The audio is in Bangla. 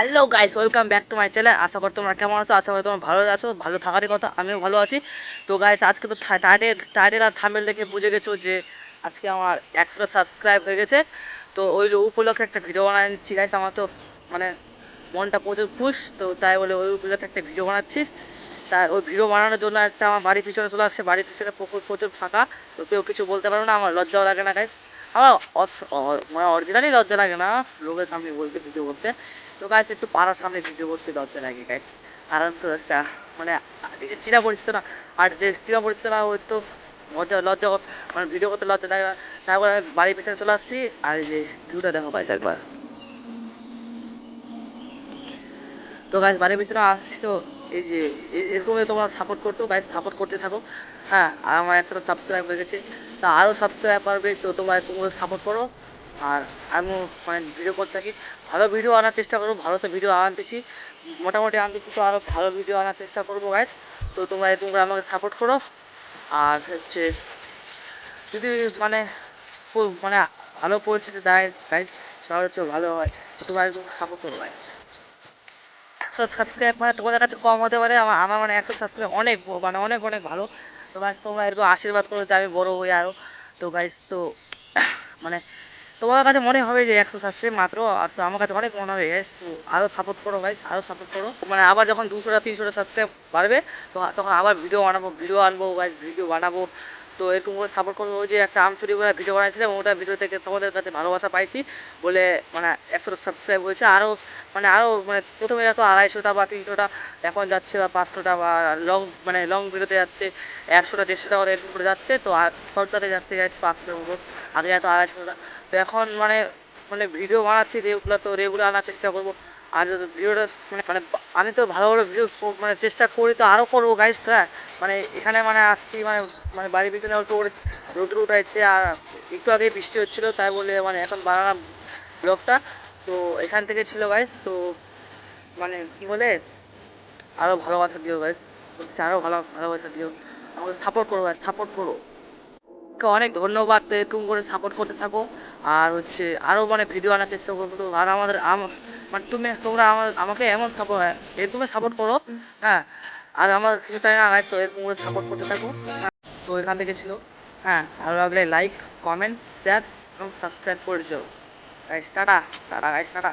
Hello guys welcome back to my channel আশা করি তোমরা কেমন আছো? আশা করি তোমরা ভালো আছো, ভালো থাকারই কথা, আমিও ভালো আছি। তো গাইস আজকে তো টাইটেল টাইটেল আর থামেল দেখে বুঝে গেছো যে আজকে আমার একশো সাবস্ক্রাইব হয়ে গেছে। তো ওই উপলক্ষে একটা ভিডিও বানাই নিচ্ছি গাইস আমার তো মানে মনটা প্রচুর খুশ, তো তাই বলে ওই উপলক্ষে একটা ভিডিও বানাচ্ছি। তাই ওই ভিডিও বানানোর জন্য একটা আমার বাড়ির পিছনে চলে আসছে, বাড়ির পিছনে প্রচুর প্রচুর ফাঁকা, তো কেউ কিছু বলতে পারবে না, আমার লজ্জাও লাগে না গাইস আমার মানে অরিজিনালি লজ্জা লাগে না। লোকের সামনে বলতে ভিডিও করতে। তো গাইস একটু পাড়ার সামনে ভিডিও করতে লজ্জা লাগে গাইস কারণ তো একটা মানে নিজের চিনা পরিচিত না, আর যে চিনা পরিচিত না, ওই তো লজ্জা লজ্জা মানে ভিডিও করতে লজ্জা লাগে না। তারপর আমি বাড়ির পিছনে চলে আসছি, আর এই যে ভিউটা দেখো গাইস একবার। তো গাছ বাড়ির পিছনে আসছি তো এই যে এরকমই তোমরা সাপোর্ট করতো গাইস সাপোর্ট করতে থাকো। হ্যাঁ আর আমার একটা সাবস্ক্রাইব হয়ে গেছে। তা আরও সাবস্ক্রাইব পারবে তো তোমরা তোমরা সাপোর্ট করো। আর আমিও মানে ভিডিও করতে থাকি। ভালো ভিডিও আনার চেষ্টা করব ভালো তো ভিডিও আনতেছি। মোটামুটি আনতেছি তো আরও ভালো ভিডিও আনার চেষ্টা করব গাইস তো তোমরা তোমরা আমাকে সাপোর্ট করো। আর হচ্ছে, যদি মানে মানে ভালো পরিস্থিতি দেয় গাইস তাহলে তো ভালো হয়। তোমরা একটু সাপোর্ট করো গাইস একশো সাবস্ক্রাইব মানে তোমাদের কাছে কম হতে পারে, আমার আমার মানে একশো সাবস্ক্রাইব অনেক মানে অনেক অনেক ভালো। তো তোমার তোমরা এরকম আশীর্বাদ করো যে আমি বড় হই আরও তো গাইস তো মানে তোমার কাছে মনে হবে যে একশো সাবস্ক্রাইব মাত্র, আর তো আমার কাছে অনেক মনে হবে গাইস তো আরও সাপোর্ট করো গাইস আরও সাপোর্ট করো। মানে আবার যখন দুশোটা, তিনশোটা সাবস্ক্রাইব বাড়বে, তো তখন আবার ভিডিও বানাবো ভিডিও আনব গাইস ভিডিও বানাবো। তো এরকম করে সাপোর্ট করব ওই যে একটা আমচুরি করে ভিডিও বানাইছিলাম, ওটা ভিডিও থেকে তোমাদের কাছে ভালোবাসা পাইছি বলে মানে একশোটা সাবস্ক্রাইব হয়েছে। আরও মানে আরও মানে প্রথমে এত আড়াইশোটা বা তিনশোটা, এখন যাচ্ছে বা পাঁচশোটা বা লং মানে লং ভিডিওতে যাচ্ছে, একশোটা, দেড়শোটা করে এরকম করে যাচ্ছে। তো আর শর্টকাটে যাচ্ছে যাচ্ছে পাঁচশোর মতো আগে এত আড়াইশোটা। তো এখন মানে মানে ভিডিও বানাচ্ছি, রেগুলার তো রেগুলার আনার চেষ্টা করব। আর ভিডিওটা মানে মানে আমি তো ভালো ভালো ভিডিও মানে চেষ্টা করি তো আরও করব গাইস হ্যাঁ। মানে এখানে মানে আসছি মানে মানে বাড়ির পিছনে অল্প করে রোদ উঠাইছে আর একটু আগে বৃষ্টি হচ্ছিল, তাই বলে মানে এখন বানালাম ব্লগটা। তো এখান থেকে ছিল গাইস তো মানে কি বলে আরও ভালোবাসা দিও গাইস বলছি আরও ভালো ভালোবাসা দিও। আমাকে সাপোর্ট করো গাইস সাপোর্ট করো। অনেক ধন্যবাদ এরকম করে সাপোর্ট করতে থাকো। আর হচ্ছে আরও মানে ভিডিও আনার চেষ্টা করব তো। আর আমাদের আম- মানে তুমি তোমরা আমার আমাকে এমন সাপোর্ট এরকম সাপোর্ট করো। হ্যাঁ আর আমার কিছু চাই না তো এরকম সাপোর্ট করতে থাকো। তো এখান থেকে ছিল। হ্যাঁ ভালো লাগলে লাইক কমেন্ট শেয়ার এবং সাবস্ক্রাইব করে যাও guys tata tata guys tata.